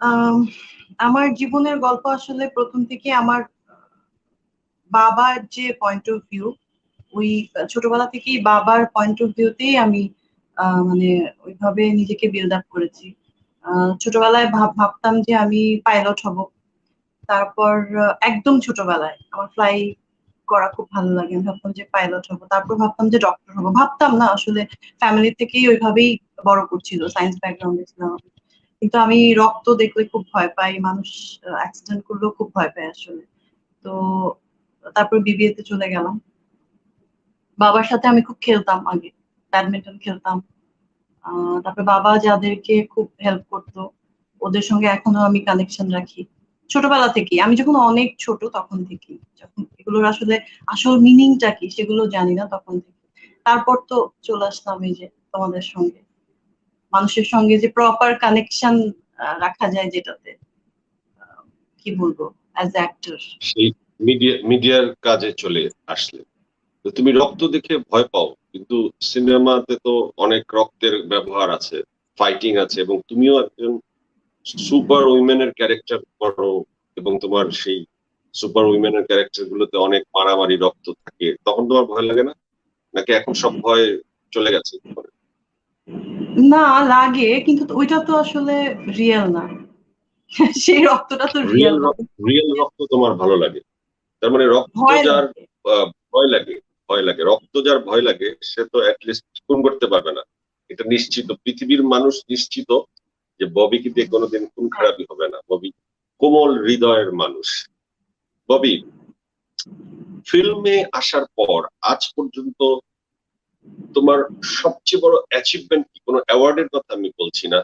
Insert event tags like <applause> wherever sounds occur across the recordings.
আম আমার জীবনের গল্প আসলে প্রথম থেকে আমার বাবার যে পয়েন্ট অফ ভিউ ওই ছোটবেলা থেকেই বাবার পয়েন্ট অফ ভিউ তেই আমি মানে ওইভাবে নিজেকে বিল্ড আপ করেছি। ছোটবেলায় ভাব, ভাবতাম যে আমি পাইলট হব। তারপর একদম ছোটবেলায় আমার ফ্লাই করা খুব ভালো লাগে। আমি ভাবতাম যে পাইলট হব। তারপর ভাবতাম যে ডক্টর হব। ভাবতাম না, আসলে ফ্যামিলি থেকেই ওইভাবেই বড় করছিল। সায়েন্স ব্যাকগ্রাউন্ডে ছিলাম। কিন্তু আমি রক্ত দেখলে খুব ভয় পাই। মানুষ অ্যাক্সিডেন্ট করলেও খুব ভয় পাই আসলে। তো তারপর বিবিএ তে চলে গেলাম। বাবার সাথে আমি খুব খেলতাম আগে। ব্যাডমিন্টন খেলতাম। তারপরে বাবা যাদেরকে খুব হেল্প করতো, ওদের সঙ্গে এখনও আমি কানেকশন রাখি। ছোটবেলা থেকেই। আমি যখন অনেক ছোট তখন থেকেই। যখন এগুলোর আসলে আসল মিনিং টা কি সেগুলো জানি না তখন থেকে। তারপর তো চলে আসলাম এই যে তোমাদের সঙ্গে। মানুষের সঙ্গে যে প্রপার কানেকশন রাখা যায় যেটাতে। কি বলব? As actor. মিডিয়া মিডিয়ার কাজে চলে আসলে। তুমি রক্ত দেখে ভয় পাও। কিন্তু সিনেমাতে তো অনেক রক্তের ব্যবহার আছে, ফাইটিং আছে এবং তুমিও একজন সুপার উইমেন এর ক্যারেক্টার করো এবং তোমার সেই সুপার উইমেন এর ক্যারেক্টার গুলোতে অনেক মারামারি রক্ত থাকে। তখন তোমার ভয় লাগে না? নাকি এখন সব ভয় চলে গেছে? না লাগে কিন্তু ওইটা তো আসলে রিয়াল না। <laughs> সেই রক্তটা তো রিয়েল রিয়েল রক্ত তোমার ভালো লাগে। তার মানে রক্ত যার। ভয় লাগে, ভয় লাগে। রক্ত যার ভয় লাগে সে তো এট লিস্ট খুন করতে পারবে না। এটা নিশ্চিত। পৃথিবীর মানুষ নিশ্চিত যে ববিকে দিয়ে কোনদিন খুন খারাপি হবে না। ববি কোমল হৃদয়ের মানুষ। ববি ফিল্মে আসার পর আজ পর্যন্ত তোমার সবচেয়ে বড় অ্যাচিভমেন্ট কি? কোনো অ্যাওয়ার্ড এর কথা আমি বলছি না।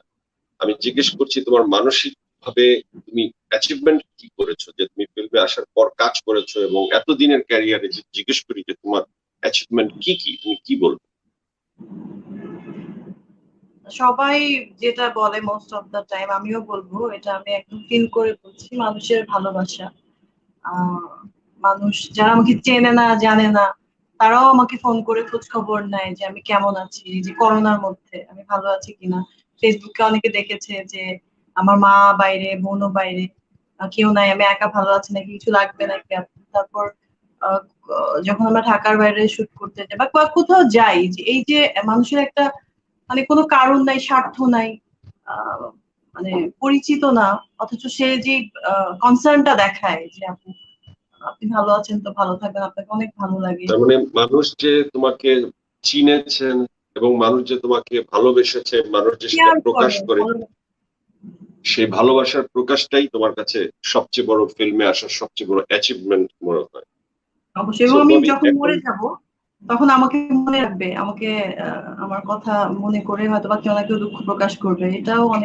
আমি জিজ্ঞেস করছি তোমার মানসিক ভাবে তুমি অ্যাচিভমেন্ট কি করেছ? যে তুমি ফিল্মে আসার পর কাজ করেছ এবং এতদিনের ক্যারিয়ারে জিজ্ঞেস করি যে তোমার অ্যাচিভমেন্ট কি, কি? তুমি কি বলবে? সবাই যেটা বলে মোস্ট অফ দা টাইম আমিও বলব এটা আমি একদম ফিল করে বলছি মানুষের ভালোবাসা। মানুষ যারা আমাকে চেনে না, জানে না, তারাও আমাকে ফোন করে খোঁজ খবর নেয় যে আমি কেমন আছি? যে করোনার মধ্যে আমি ভালো আছি কিনা? ফেসবুকে অনেকে দেখেছে যে আমার মা বাইরে, বোনও বাইরে। কেউ নাই। আমি একা ভালো আছি নাকি? কিছু লাগবে নাকি তারপর যখন আমরা ঢাকার বাইরে শুট করতে যাই বা কোথাও যাই যে এই যে মানুষের একটা মানে কোনো কারণ নাই, স্বার্থ নাই। মানে পরিচিত না। অথচ সে যে আ কনসার্ন টা দেখায় যে আপু আপনি ভালো আছেন তো ভালো থাকবেন। আপনাকে অনেক ভালো লাগে। তার মানে মানুষ যে তোমাকে চিনেছেন এবং মানুষ যে তোমাকে ভালোবেসেছে, মানুষ যে সেটা প্রকাশ করে। সেই ভালোবাসার প্রকাশটাই তোমার কাছে সবচেয়ে বড় ফিল্মে আসার সবচেয়ে বড় অ্যাচিভমেন্ট মনে হয়। অবশ্যই আমি যখন মরে যাব তখন আমাকে মনে রাখবে। আমাকে আমার কথা মনে করে হয়তোবা কেউ না কেউ দুঃখ প্রকাশ করবে। এটাও অনেক